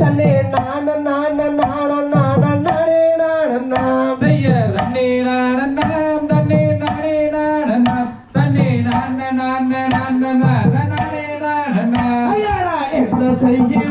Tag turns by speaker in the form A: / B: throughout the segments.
A: தன்னே நான நான நான நான நானே நான
B: செய்ய தன்னே நான நாம் தன்னே நானே நான நாம். தன்னே நான நான நான நான நானே நான
A: ஐயாடா என்ன
B: செய்ய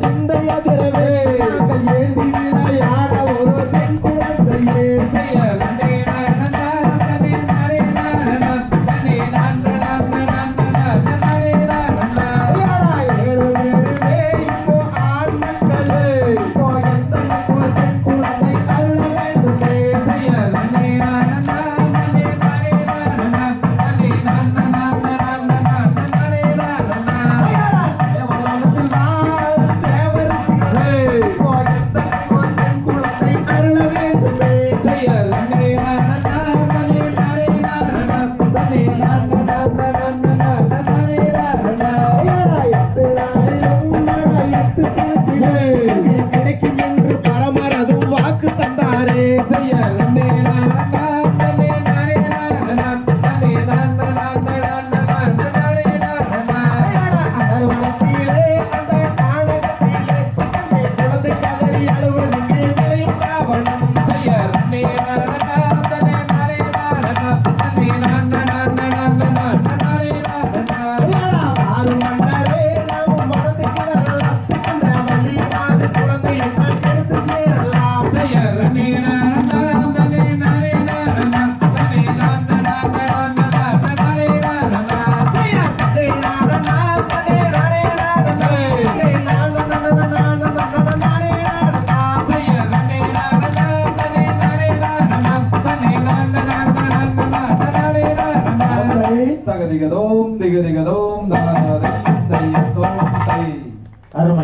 B: சிந்தையதிரவே. தகதிகதோம் திகதிகதோம் தாரை தையத்தோம் தை.
A: அருமை.